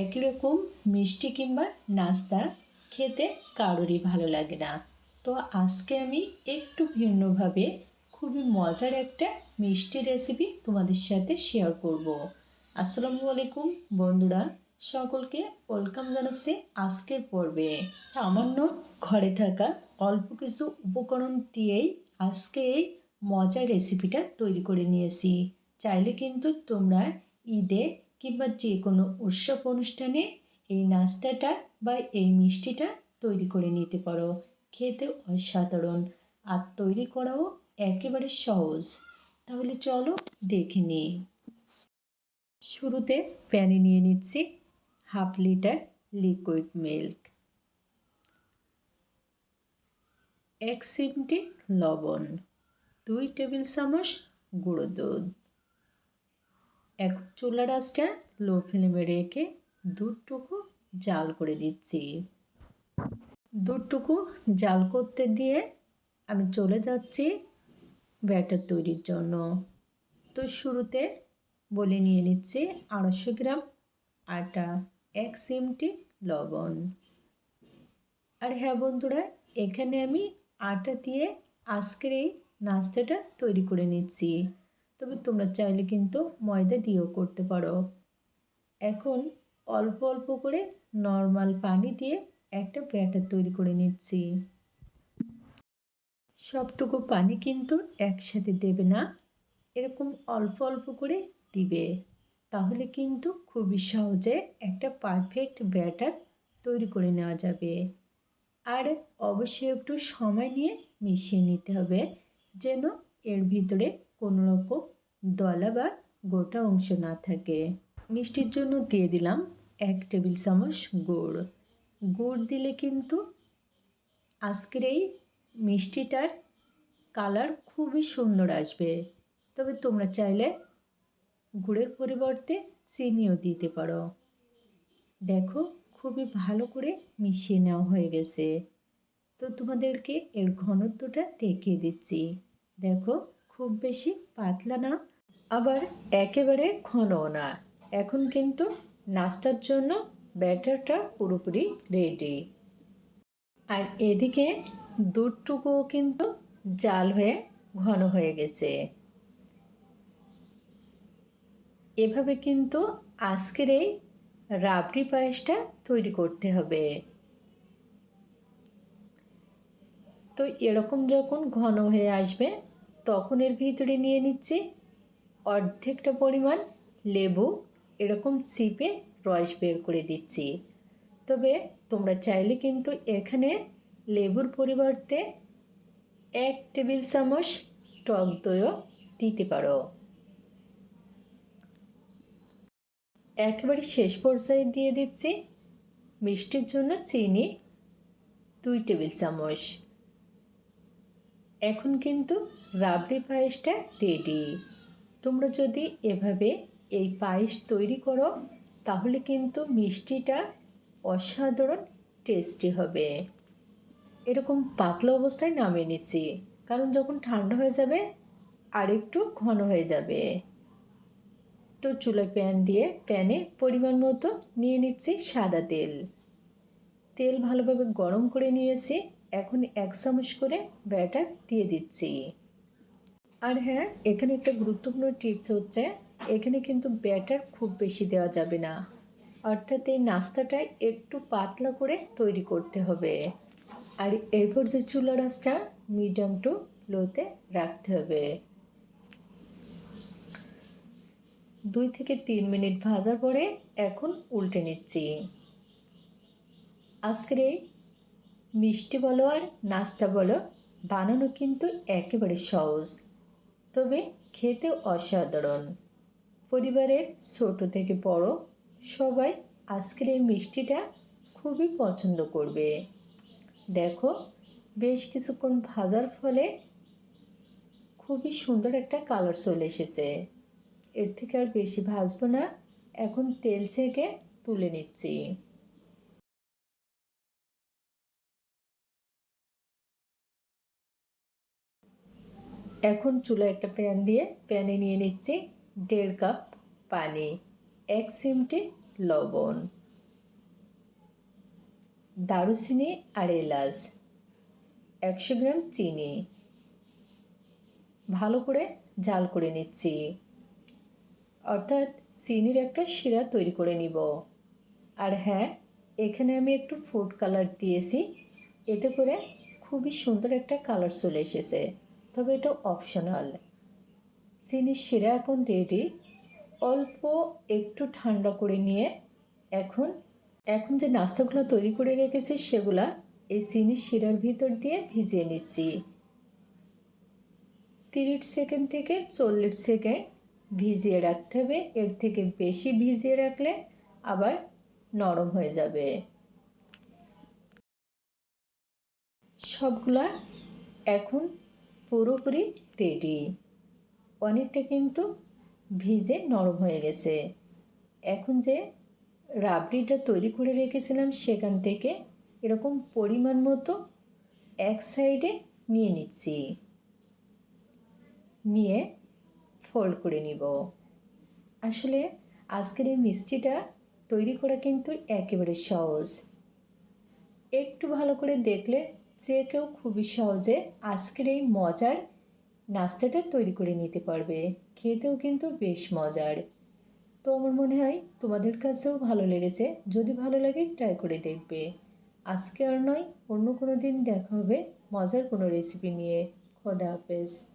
একই রকম মিষ্টি কিংবা নাস্তা খেতে কারোরই ভালো লাগে না। তো আজকে আমি একটু ভিন্নভাবে খুবই মজার একটা মিষ্টি রেসিপি তোমাদের সাথে শেয়ার করব। আসসালামু আলাইকুম বন্ধুরা, সকলকে ওয়েলকাম জানাচ্ছি আজকের পর্বে। সামান্য ঘরে থাকা অল্প কিছু উপকরণ দিয়েই আজকে এই মজার রেসিপিটা তৈরি করে নিয়েছি। চাইলে কিন্তু তোমরা ঈদে কিংবা যে কোনো উৎসব অনুষ্ঠানে এই নাস্তাটা বা এই মিষ্টিটা তৈরি করে নিতে পারো। খেতে অসাধারণ। আর তৈরি করাও একেবারে সহজ। তাহলে চলো দেখে নিই। শুরুতে প্যানে নিয়ে নিচ্ছি হাফ লিটার লিকুইড মিল্ক। এক চিমটি লবণ। দুই টেবিল চামচ গুঁড়ো দুধ। এক চুলা রাসটা লো ফ্লেমে রেখে দুধটুকু জাল করে দিচ্ছি। দুধটুকু জাল করতে দিয়ে আমি চলে যাচ্ছি ব্যাটার তৈরির জন্য। তো শুরুতে বলে নিয়ে নিচ্ছি আড়াইশো গ্রাম আটা, এক সিমটি লবণ। আর হ্যাঁ বন্ধুরা, এখানে আমি আটা দিয়ে আজকের এই নাস্তাটা তৈরি করে নিচ্ছি। তবে তোমরা চাইলে কিন্তু ময়দা দিয়েও করতে পারো। এখন অল্প অল্প করে নর্মাল পানি দিয়ে একটা ব্যাটার তৈরি করে নিচ্ছি। সবটুকু পানি কিন্তু একসাথে দেবে না, এরকম অল্প অল্প করে দিবে। তাহলে কিন্তু খুবই সহজে একটা পারফেক্ট ব্যাটার তৈরি করে নেওয়া যাবে। আর অবশ্যই একটু সময় নিয়ে মিশিয়ে নিতে হবে, যেন এর ভিতরে কোনো রকম দলা বা গোটা অংশ না থাকে। মিষ্টির জন্য দিয়ে দিলাম এক টেবিল চামচ গুড়। গুড় দিলে কিন্তু আজকের এই মিষ্টিটার কালার খুবই সুন্দর আসবে। তবে তোমরা চাইলে গুড়ের পরিবর্তে চিনিও দিতে পারো। দেখো, খুবই ভালো করে মিশিয়ে নেওয়া হয়ে গেছে। তো তোমাদেরকে এর ঘনত্বটা দেখিয়ে দিচ্ছি। দেখো খুব বেশি পাতলা না, আবার একেবারে ঘনও না। এখন কিন্তু নাস্তার জন্য ব্যাটারটা পুরোপুরি রেডি। আর এদিকে দুধটুকুও কিন্তু জাল হয়ে ঘন হয়ে গেছে। এভাবে কিন্তু আজকের এই রাবড়ি পায়েসটা তৈরি করতে হবে। তো এরকম যখন ঘন হয়ে আসবে তখন এর ভিতরে নিয়ে নিচ্ছি। অর্ধেকটা পরিমাণ লেবু, এরকম চিপে রস বের করে দিচ্ছি। তবে তোমরা চাইলে কিন্তু এখানে লেবুর পরিবর্তে এক টেবিল চামচ টক দইও দিতে পারো। একেবারে শেষ পর্যায়ে দিয়ে দিচ্ছি। মিষ্টির জন্য চিনি দুই টেবিল চামচ। এখন কিন্তু রাবড়ি পায়েসটা রেডি তোমরা যদি এভাবে এই পায়েস তৈরি করো, তাহলে কিন্তু মিষ্টিটা অসাধারণ টেস্টি হবে। এরকম পাতলা অবস্থায় নামিয়ে নিচ্ছি, কারণ যখন ঠান্ডা হয়ে যাবে, আর একটু ঘন হয়ে যাবে। তো চুলোয় প্যান দিয়ে প্যানে পরিমাণ মতো নিয়ে নিচ্ছি সাদা তেল। তেল ভালোভাবে গরম করে নিয়েছি। এখন এক চামচ করে ব্যাটার দিয়ে দিচ্ছি। আর হ্যাঁ এখানে একটা গুরুত্বপূর্ণ টিপস হচ্ছে, এখানে কিন্তু ব্যাটার খুব বেশি দেওয়া যাবে না। অর্থাৎ এই নাস্তাটা একটু পাতলা করে তৈরি করতে হবে। আর এরপর যে চুলা রাসটা মিডিয়াম টু লোতে রাখতে হবে। দুই থেকে তিন মিনিট ভাজার পরে এখন উল্টে নিচ্ছি। আজকের এই মিষ্টি বলো আর নাস্তা বলো, বানানো কিন্তু একেবারে সহজ। তবে খেতে অসাধারণ। পরিবারের ছোট থেকে বড় সবাই আজকের এই মিষ্টিটা খুবই পছন্দ করবে। দেখো, বেশ কিছুক্ষণ ভাজার ফলে খুবই সুন্দর একটা কালার চলে এসেছে। এর থেকে আর বেশি ভাজবো না, এখন তেল ছেঁকে তুলে নিচ্ছি। এখন চুলা একটা প্যান দিয়ে প্যানে নিয়ে নিচ্ছি দেড় কাপ পানি, এক চিমটি লবণ, দারুচিনি আর এলাচ, একশো গ্রাম চিনি। ভালো করে জাল করে নিচ্ছি। অর্থাৎ চিনির একটা শিরা তৈরি করে নিব। আর হ্যাঁ এখানে আমি একটু ফুড কালার দিয়েছি। এতে করে খুবই সুন্দর একটা কালার চলে এসেছে। তবে এটা অপশনাল চিনির শিরা এখন রেডি অল্প একটু ঠান্ডা করে নিয়ে এখন এখন যে নাস্তাগুলো তৈরি করে রেখেছি সেগুলা এই চিনির শিরার ভিতর দিয়ে ভিজিয়ে নিচ্ছি। তিরিশ সেকেন্ড থেকে চল্লিশ সেকেন্ড ভিজিয়ে রাখতে হবে। এর থেকে বেশি ভিজিয়ে রাখলে আবার নরম হয়ে যাবে। সবগুলা এখন পুরোপুরি রেডি অনেকটা কিন্তু ভিজে নরম হয়ে গেছে। এখন যে রাবড়িটা তৈরি করে রেখেছিলাম সেখান থেকে এরকম পরিমাণ মতো এক সাইডে নিয়ে নিচ্ছি। নিয়ে ফোল্ড করে নিব। আসলে আজকের এই মিষ্টিটা তৈরি করা কিন্তু একেবারে সহজ। একটু ভালো করে দেখলে যে কেউ খুবই সহজে আজকের এই মজার নাস্তাটা তৈরি করে নিতে পারবে। খেতেও কিন্তু বেশ মজার। তো আমার মনে হয় তোমাদের কাছেও ভালো লেগেছে। যদি ভালো লাগে ট্রাই করে দেখবে। আজকে আর নয়, অন্য কোনো দিন দেখা হবে মজার কোনো রেসিপি নিয়ে। খোদা হাফেজ।